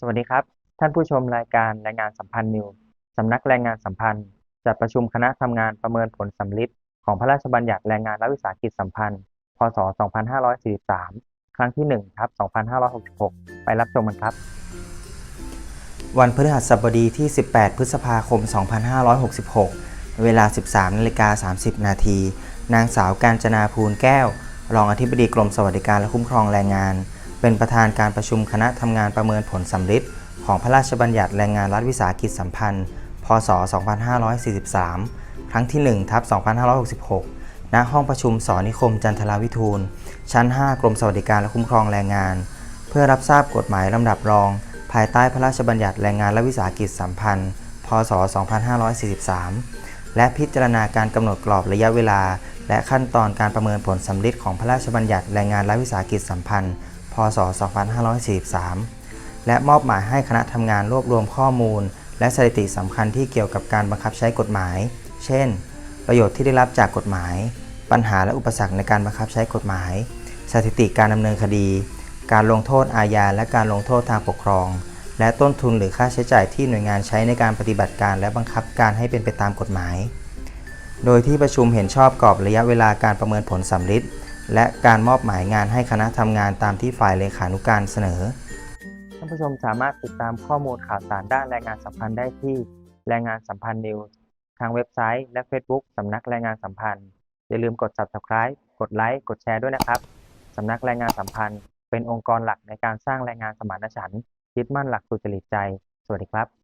สวัสดีครับ ท่านผู้ชมรายการแรงงานสัมพันธ์นิวสำนักแรงงานสัมพันธ์จัดประชุมคณะทำงานประเมินผลสำลิดของพระราชบัญญัติแรงงานรัฐวิสาหกิจสัมพันธ์ พศ 2543 ครั้งที่1ครับ 2566 ไปรับชมกันครับ วันพฤหัสบดีที่ 18 พฤษภาคม 2566 เวลา 13นาฬิกา30 นาที นางสาวการจนาภูลแก้ว รองอธิบดีกรมสวัสดิการและคุ้มครองแรงงาน เป็นประธานการประชุมคณะทำงานประเมินผลสำลิดของพระราชบัญญัติแรงงานรัฐวิสาหกิจสัมพันธ์ พศ 2543 ครั้งที่1ทับ2566 ณ ห้องประชุมสอนิคมจันทราวิทูล ชั้น 5 กรมสวัสดิการและคุ้มครองแรงงาน เพื่อรับทราบกฎหมายลำดับรอง ภายใต้พระราชบัญญัติแรงงานและวิสาหกิจสัมพันธ์ พศ 2543 และพิจารณาการกำหนดกรอบระยะเวลา และขั้นตอนการประเมินผลสำลิดของพระราชบัญญัติแรงงานและวิสาหกิจสัมพันธ์ ศ 2543 และมอบหมายให้คณะทำงานรวบรวมข้อมูล และสถิติสำคัญที่เกี่ยวกับการบังคับใช้กฎหมาย เช่น ประโยชน์ที่ได้รับจากกฎหมาย ปัญหาและอุปสรรคในการบังคับใช้กฎหมาย สถิติการดำเนินคดี การลงโทษอาญาและการลงโทษทางปกครอง และต้นทุนหรือค่าใช้จ่ายที่หน่วยงานใช้ในการปฏิบัติการและบังคับการให้เป็นไปตามกฎหมาย โดยที่ประชุมเห็นชอบกรอบระยะเวลาการประเมินผลสำลิด และการมอบหมายงานให้คณะทำงานตามที่ฝ่ายเลขานุการเสนอ ท่านผู้ชมสามารถติดตามข้อมูลข่าวสารด้านแรงงานสัมพันธ์ได้ที่แรงงานสัมพันธ์นิวส์ทางเว็บไซต์และ Facebook สำนักแรงงานสัมพันธ์ อย่าลืมกด Subscribe กดไลค์กดแชร์ด้วยนะครับสำนักแรงงานสัมพันธ์ เป็นองค์กรหลักในการสร้างแรงงานสมานฉันท์ยึดมั่นหลักสุจริตใจ สวัสดีครับ